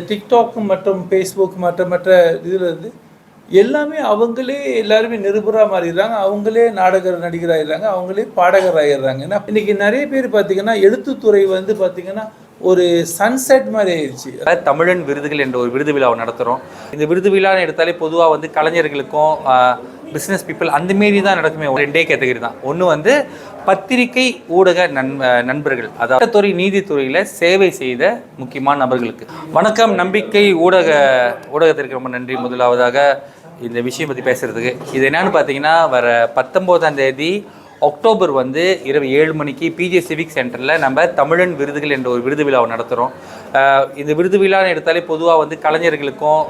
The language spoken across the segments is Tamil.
டிக்டாக் மற்றும் ஃபேஸ்புக் மற்ற மற்ற இதில் இருந்து எல்லாமே அவங்களே எல்லாருமே நிருபராக மாறிடுறாங்க. அவங்களே நாடகர் நடிகர் ஆயிடுறாங்க. அவங்களே பாடகர் ஆயிடுறாங்க. ஏன்னா இன்னைக்கு நிறைய பேர் பார்த்தீங்கன்னா எழுத்துத்துறை வந்து பார்த்தீங்கன்னா ஒரு சன்செட் மாதிரி ஆயிடுச்சு. தமிழன் விருதுகள் என்ற ஒரு விருது விழாவை நடத்துகிறோம் இந்த விருது விழான்னு எடுத்தாலே பொதுவாக வந்து கலைஞர்களுக்கும் பிஸ்னஸ் பீப்புள் அந்த மாரி தான் நடக்குமே ரெண்டே கேட்டகரி தான். ஒன்று வந்து பத்திரிகை ஊடக நண் நண்பர்கள். அதாவது துறை நீதித்துறையில் சேவை செய்த முக்கியமான நபர்களுக்கு. வணக்கம் நம்பிக்கை ஊடக ஊடகத்திற்கு ரொம்ப நன்றி. முதலாவதாக இந்த விஷயம் பற்றி பேசுகிறதுக்கு இது என்னன்னு பார்த்தீங்கன்னா வர பத்தொம்போதாம் தேதி அக்டோபர் வந்து இரவு ஏழு மணிக்கு பிஜே சிவிக் சென்டரில் நம்ம தமிழன் விருதுகள் என்ற ஒரு விருது விழாவை நடத்துகிறோம் இந்த விருது விழான்னு எடுத்தாலே பொதுவாக வந்து கலைஞர்களுக்கும்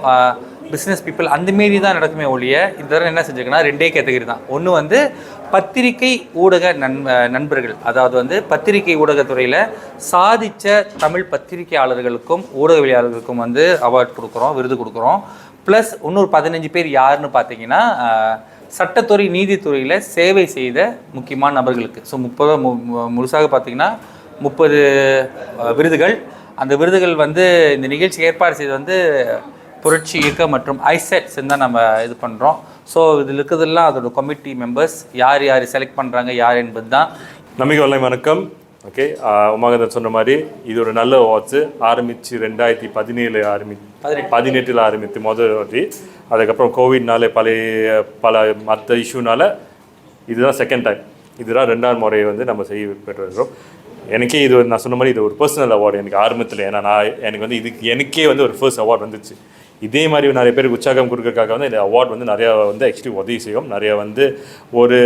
பிஸ்னஸ் பீப்புள் அந்த மாரி தான் நடக்குமே ஒழிய இந்த தடவை என்ன செஞ்சுருக்குன்னா ரெண்டே கேட்டகரி தான். ஒன்று வந்து பத்திரிகை ஊடக நண் நண்பர்கள். அதாவது வந்து பத்திரிகை ஊடகத்துறையில் சாதித்த தமிழ் பத்திரிகையாளர்களுக்கும் ஊடகவியலாளர்களுக்கும் வந்து அவார்ட் கொடுக்குறோம் விருது கொடுக்குறோம். ப்ளஸ் இன்னொரு பதினஞ்சு பேர் யாருன்னு பார்த்தீங்கன்னா சட்டத்துறை நீதித்துறையில் சேவை செய்த முக்கியமான நபர்களுக்கு. ஸோ முப்பது மு- முழுசாக பார்த்தீங்கன்னா முப்பது விருதுகள். அந்த விருதுகள் வந்து இந்த நிகழ்ச்சி ஏற்பாடு செய்து வந்து புரட்சி இயக்கம் மற்றும் ஐசெட்ஸ் தான் நம்ம இது பண்ணுறோம் ஸோ இதில் இருக்கிறதெல்லாம் அதோட கமிட்டி மெம்பர்ஸ் யார் யார் செலக்ட் பண்ணுறாங்க யார் என்பது தான் நம்பிக்கை வல்லை வணக்கம். ஓகே? உமாகந்தன் சொன்ன மாதிரி இது ஒரு நல்ல அவார்ட்ஸு ஆரம்பித்து ரெண்டாயிரத்தி பதினேழு ஆரம்பி பதினெட்டில் ஆரம்பித்து முதல் வாட்டி. அதுக்கப்புறம் கோவிட்னால பழைய பல மற்ற இஷ்யூனால இதுதான் செகண்ட் டைம் இதுதான் ரெண்டாவது முறை வந்து நம்ம செய்ய பெற்றிருக்கிறோம். எனக்கே இது நான் சொன்ன மாதிரி இது ஒரு பர்சனல் அவார்டு எனக்கு ஆரம்பத்தில் ஏன்னா நான் எனக்கு வந்து இதுக்கு எனக்கே வந்து ஒரு ஃபர்ஸ்ட் அவார்ட் வந்துச்சு. இதே மாதிரி நிறைய பேருக்கு உற்சாகம் கொடுக்கறதுக்காக வந்து இந்த அவார்ட் வந்து நிறையா வந்து ஆக்சுவலி உதவி செய்யும். நிறைய வந்து ஒரு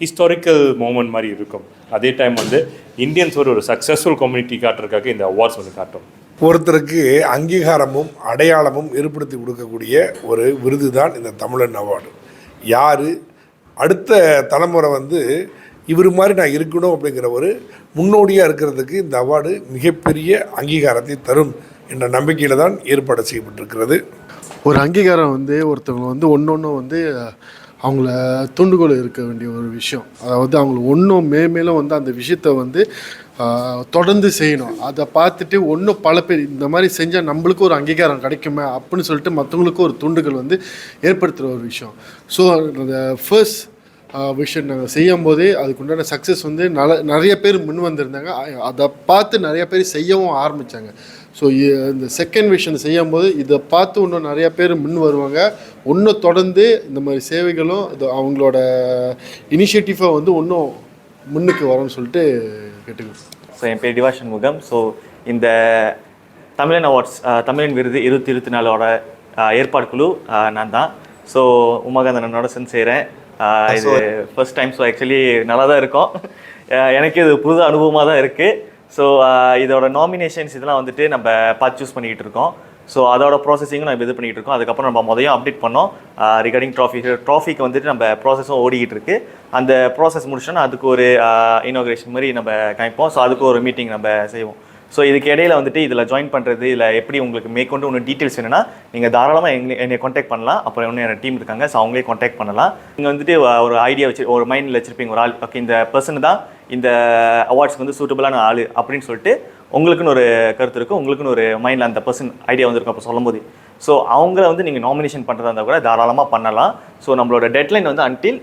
ஹிஸ்டாரிக்கல் மூமெண்ட் மாதிரி இருக்கும். அதே டைம் வந்து இந்தியன்ஸ் ஒரு ஒரு சக்ஸஸ்ஃபுல் கம்யூனிட்டி காட்டுறதுக்காக இந்த அவார்ட்ஸ் வந்து காட்டும். ஒருத்தருக்கு அங்கீகாரமும் அடையாளமும் ஏற்படுத்தி கொடுக்கக்கூடிய ஒரு விருது தான் இந்த தமிழன் அவார்டு. யார்? அடுத்த தலைமுறை வந்து இவர் மாதிரி நான் இருக்கணும் அப்படிங்கிற ஒரு முன்னோடியாக இருக்கிறதுக்கு இந்த அவார்டு மிகப்பெரிய அங்கீகாரத்தை தரும் என்ற நம்பிக்கையில் தான் ஏற்பாடு செய்யப்பட்டிருக்கிறது. ஒரு அங்கீகாரம் வந்து ஒருத்தவங்க வந்து ஒன்று ஒன்று வந்து அவங்கள தூண்டுகோல் இருக்க வேண்டிய ஒரு விஷயம். அதாவது அவங்கள ஒன்றும் மேலும் வந்து அந்த விஷயத்த வந்து தொடர்ந்து செய்யணும். அதை பார்த்துட்டு ஒன்றும் பல பேர் இந்த மாதிரி செஞ்சால் நம்மளுக்கும் ஒரு அங்கீகாரம் கிடைக்குமே அப்படின்னு சொல்லிட்டு மற்றவங்களுக்கும் ஒரு தூண்டுகள் வந்து ஏற்படுத்துகிற ஒரு விஷயம். ஸோ அந்த ஃபர்ஸ்ட் விஷயம் நாங்கள் செய்யும் போதே அதுக்குண்டான சக்ஸஸ் வந்து நல நிறைய பேர் முன் வந்திருந்தாங்க. அதை பார்த்து நிறைய பேர் செய்யவும் ஆரம்பித்தாங்க ஸோ இந்த செகண்ட் விஷயம் செய்யும் போது இதை பார்த்து இன்னும் நிறைய பேர் முன் வருவாங்க. இன்னும் தொடர்ந்து இந்த மாதிரி சேவைகளும் இது அவங்களோட இனிஷியேட்டிவை வந்து இன்னும் முன்னுக்கு வரும்னு சொல்லிட்டு கேட்டுக்கிறோம். ஸோ என் பேர் டிவா சண்முகம் ஸோ இந்த தமிழன் அவார்ட்ஸ் தமிழன் விருது இருபத்தி இருபத்தி நாலோட ஏற்பாடு குழு நான் தான். ஸோ உமாகாந்தனோட சேர்ந்து செய்கிறேன் இது ஃபர்ஸ்ட் டைம் ஸோ ஆக்சுவலி நல்லா தான் இருக்கும். எனக்கு இது புது அனுபவமாக தான் இருக்குது ஸோ uh, இதோட நாமினேஷன்ஸ் இதெல்லாம் வந்துட்டு நம்ம பார்த்து சூஸ் பண்ணிக்கிட்டு இருக்கோம். ஸோ அதோட ப்ராசஸிங்கும் நம்ம இது பண்ணிகிட்டு இருக்கோம். அதுக்கப்புறம் நம்ம முதல்ல அப்டேட் பண்ணோம். ரிகார்டிங் ட்ராஃபி ட்ராஃபிக்கு வந்துட்டு நம்ம ப்ராசஸும் ஓடிக்கிட்டு இருக்கு. அந்த ப்ராசஸ் முடிச்சோன்னா அதுக்கு ஒரு uh, இனாகிரேஷன் மாதிரி நம்ம காமிப்போம். ஸோ அதுக்கு ஒரு மீட்டிங் நம்ம செய்வோம். ஸோ இதுக்கு இடையில வந்துட்டு இதில் ஜாயின் பண்ணுறது இதில் எப்படி உங்களுக்கு மேற்கொண்டு ஒன்று டீட்டெயில்ஸ் வேணும்னா நீங்கள் தாராளமாக எங்களை என்னை காண்டாக்ட் பண்ணலாம். அப்புறம் இன்னும் என்னோட டீம் இருக்காங்க ஸோ அவங்களே காண்டாக்ட் பண்ணலாம். நீங்கள் வந்துட்டு ஒரு ஐடியா வச்சு ஒரு மைண்டில் வச்சுருப்பீங்க ஒரு ஆள். ஓகே இந்த பர்சன் தான் இந்த அவார்ட்ஸ்க்கு வந்து சூட்டபிளான ஆள் அப்படின்னு சொல்லிட்டு உங்களுக்குன்னு ஒரு கருத்து இருக்கும். உங்களுக்குன்னு ஒரு மைண்டில் அந்த பர்சன் ஐடியா வந்திருக்கும் அப்போ சொல்லும்போது. ஸோ அவங்கள வந்து நீங்கள் நாமினேஷன் பண்ணுறதா இருந்தால் கூட தாராளமாக பண்ணலாம். ஸோ நம்மளோட டெட்லைன் வந்து until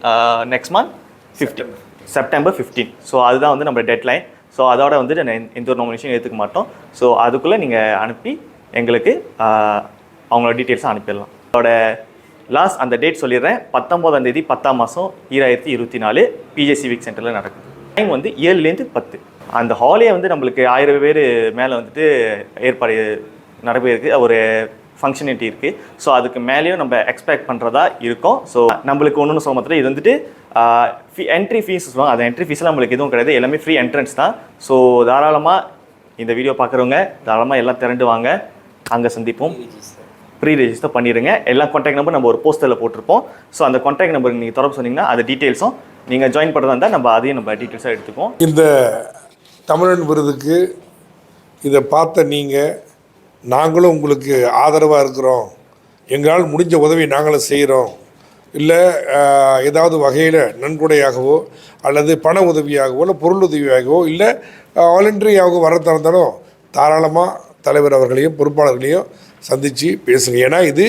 next month fifteen September fifteen so அதுதான் வந்து நம்ம டெட்லைன் ஸோ அதோட வந்துட்டு நான் எந்த ஒரு நாமினேஷன் ஏற்றுக்க மாட்டோம். ஸோ அதுக்குள்ளே நீங்கள் அனுப்பி எங்களுக்கு அவங்களோட டீட்டெயில்ஸை அனுப்பிடலாம். அதோட லாஸ்ட் அந்த டேட் சொல்லிடுறேன். பத்தொம்போதாம் தேதி பத்தாம் மாதம் ஈராயிரத்தி இருபத்தி நாலு பிஜே சிவிக் சென்டரில் நடக்குது. டைம் வந்து ஏழுலேருந்து பத்து. அந்த ஹாலே வந்து நம்மளுக்கு ஆயிரம் பேர் மேலே வந்துட்டு ஏற்பாடு நடப்பிருக்கு ஒரு ஃபங்க்ஷனிட்டி இருக்குது ஸோ அதுக்கு மேலேயும் நம்ம எக்ஸ்பெக்ட் பண்ணுறதா இருக்கும். ஸோ நம்மளுக்கு ஒன்று சொல்ல மாத்திரம் இது வந்துட்டு ஃபீ என்ட்ரி ஃபீஸ் சொல்லுவாங்க. அந்த என்ட்ரி ஃபீஸ்லாம் நம்மளுக்கு எதுவும் கிடையாது. எல்லாமே ஃப்ரீ என்ட்ரன்ஸ் தான். ஸோ தாராளமாக இந்த வீடியோ பார்க்குறவங்க தாராளமாக எல்லாம் திரண்டு வாங்க. அங்கே சந்திப்போம். ப்ரீ ரெஜிஸ்டர் பண்ணிடுங்க எல்லா கான்டாக்ட் நம்பர் நம்ம ஒரு போஸ்டரில் போட்டிருப்போம். ஸோ அந்த கான்டாக்ட் நம்பருக்கு நீங்கள் தொடர்பு சொன்னீங்கன்னா அது டீட்டெயில்ஸும் நீங்கள் ஜாயின் பண்ணுறதா இருந்தால் நம்ம அதையும் நம்ம டீட்டெயில்ஸாக எடுத்துப்போம் இந்த தமிழன் விருதுக்கு இதை பார்த்த நீங்கள் நாங்களும் உங்களுக்கு ஆதரவாக இருக்கிறோம். எங்களால் முடிஞ்ச உதவி நாங்களும் செய்கிறோம் இல்லை ஏதாவது வகையில் நன்கொடையாகவோ அல்லது பண உதவியாகவோ இல்லை பொருள் உதவியாகவோ இல்லை வாலண்டரியாகவோ வர திறந்தாலும் தாராளமாக தலைவர் அவர்களையும் பொறுப்பாளர்களையும் சந்தித்து பேசுங்க. ஏன்னா இது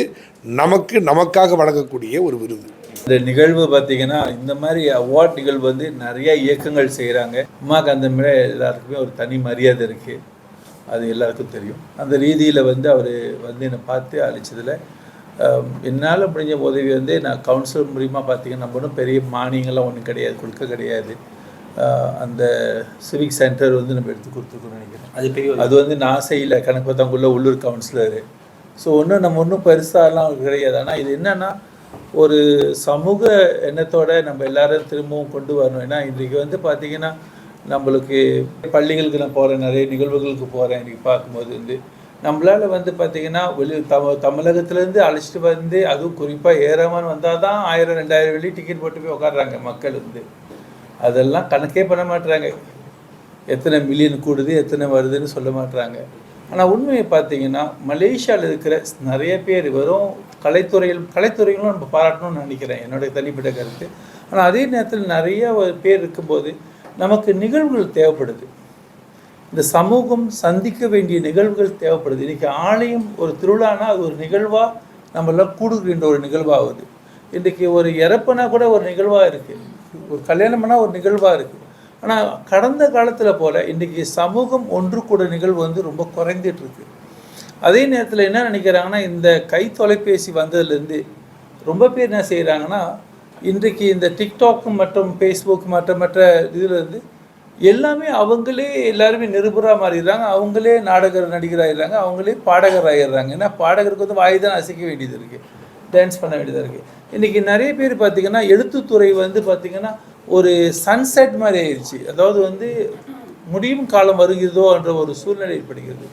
நமக்கு நமக்காக வழங்கக்கூடிய ஒரு விருது. இந்த நிகழ்வு பார்த்தீங்கன்னா இந்த மாதிரி அவார்ட் நிகழ்வு வந்து நிறைய இயக்கங்கள் செய்கிறாங்க உமாகாந்த மேலே எல்லாருக்குமே ஒரு தனி மரியாதை இருக்குது அது எல்லாருக்கும் தெரியும். அந்த ரீதியில் வந்து அவர் வந்து என்னை பார்த்து அழைச்சதில் என்னால் முடிஞ்ச உதவி வந்து நான் கவுன்சிலர் மூலிமா பார்த்தீங்கன்னா நம்ம ஒன்றும் பெரிய மானியங்கள்லாம் ஒன்றும் கிடையாது கொடுக்க கிடையாது. அந்த சிவிக் சென்டர் வந்து நம்ம எடுத்து கொடுத்துருக்கோம்னு நினைக்கிறேன். அது பெரிய அது வந்து நான் செய்யல. கணக்கு பார்த்தவங்குள்ள உள்ளூர் கவுன்சிலரு ஸோ ஒன்றும் நம்ம ஒன்றும் பெருசாலாம் கிடையாது. ஆனால் இது என்னன்னா ஒரு சமூக எண்ணத்தோட நம்ம எல்லாரும் திரும்பவும் கொண்டு வரணும். ஏன்னா இன்றைக்கு வந்து பார்த்தீங்கன்னா நம்மளுக்கு பள்ளிகளுக்கு நான் போகிறேன் நிறைய நிகழ்வுகளுக்கு போகிறேன் இன்றைக்கி பார்க்கும்போது வந்து நம்மளால் வந்து பார்த்திங்கன்னா வெளி தம தமிழகத்துலேருந்து அழைச்சிட்டு வந்து அதுவும் குறிப்பாக ஏறாமல் வந்தால் தான் ஆயிரம் ரெண்டாயிரம் வெளியே டிக்கெட் போட்டு போய் உட்காடுறாங்க மக்கள் வந்து. அதெல்லாம் கணக்கே பண்ண மாட்டுறாங்க எத்தனை மில்லியன் கூடுது எத்தனை வருதுன்னு சொல்ல மாட்டுறாங்க ஆனால் உண்மையை பார்த்தீங்கன்னா மலேசியாவில் இருக்கிற நிறைய பேர் வெறும் கலைத்துறையில் கலைத்துறைகளும் நம்ம பாராட்டணும்னு நினைக்கிறேன். என்னுடைய தனிப்பட்ட கருத்து. ஆனால் அதே நேரத்தில் நிறைய ஒரு பேர் இருக்கும்போது நமக்கு நிகழ்வுகள் தேவைப்படுது. இந்த சமூகம் சந்திக்க வேண்டிய நிகழ்வுகள் தேவைப்படுது. இன்றைக்கி ஆலயம் ஒரு திருவிழானா அது ஒரு நிகழ்வாக நம்மளாம் கூடுகின்ற ஒரு நிகழ்வாகுது இன்றைக்கி ஒரு இறப்புனா கூட ஒரு நிகழ்வாக இருக்குது ஒரு கல்யாணம்னா ஒரு நிகழ்வாக இருக்குது ஆனால் கடந்த காலத்தில் போல் இன்றைக்கி சமூகம் ஒன்று கூட நிகழ்வு வந்து ரொம்ப குறைந்துட்டுருக்கு அதே நேரத்தில் என்ன நினைக்கிறாங்கன்னா இந்த கை தொலைபேசி வந்ததுலேருந்து ரொம்ப பேர் என்ன செய்கிறாங்கன்னா இன்றைக்கு இந்த டிக்டாக் மற்றும் ஃபேஸ்புக் மற்ற மற்ற இதில் இருந்து எல்லாமே அவங்களே எல்லாருமே நிருபராக மாறிடுறாங்க. அவங்களே நாடக நடிகராகிடுறாங்க அவங்களே பாடகர் ஆகிடுறாங்க ஏன்னா பாடகருக்கு வந்து வாய் தான் அசைக்க வேண்டியது இருக்குது டான்ஸ் பண்ண வேண்டியதாக இருக்குது இன்றைக்கி நிறைய பேர் பார்த்திங்கன்னா எழுத்துத்துறை வந்து பார்த்திங்கன்னா ஒரு சன்செட் மாதிரி ஆயிடுச்சு. அதாவது வந்து முடியும் காலம் வருகிறதோ என்ற ஒரு சூழ்நிலை ஏற்படுகிறது.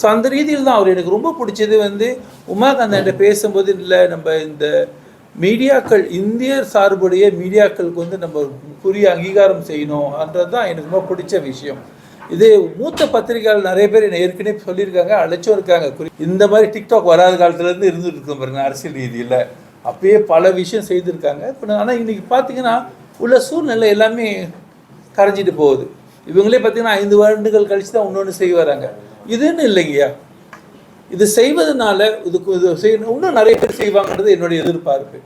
ஸோ அந்த ரீதியில் தான் அவர் எனக்கு ரொம்ப பிடிச்சது வந்து உமாகாந்த் பேசும்போது இல்லை நம்ம இந்த மீடியாக்கள் இந்திய சார்புடைய மீடியாக்களுக்கு வந்து நம்ம புரிய அங்கீகாரம் செய்யணும்ன்றது தான் எனக்கு ரொம்ப பிடிச்ச விஷயம். இது மூத்த பத்திரிகையாளர் நிறைய பேர் என்னை ஏற்கனவே சொல்லியிருக்காங்க அழைச்சும் இருக்காங்க. இந்த மாதிரி டிக்டாக் வராத காலத்துலேருந்து இருந்துட்டு இருக்கோம் பாருங்க அரசியல் ரீதியில். அப்பயே பல விஷயம் செய்திருக்காங்க. இப்போ ஆனால் இன்றைக்கி பார்த்தீங்கன்னா உள்ள சூழ்நிலை எல்லாமே கரைஞ்சிட்டு போகுது. இவங்களே பார்த்தீங்கன்னா ஐந்து வருடங்கள் கழிச்சு தான் இன்னொன்று செய்ய வராங்க. இதுன்னு இல்லைங்கய்யா? இது செய்வதனால இதுக்கு இது செய்யணும். இன்னும் நிறைய பேர் செய்வாங்கன்றது என்னுடைய எதிர்பார்ப்பு.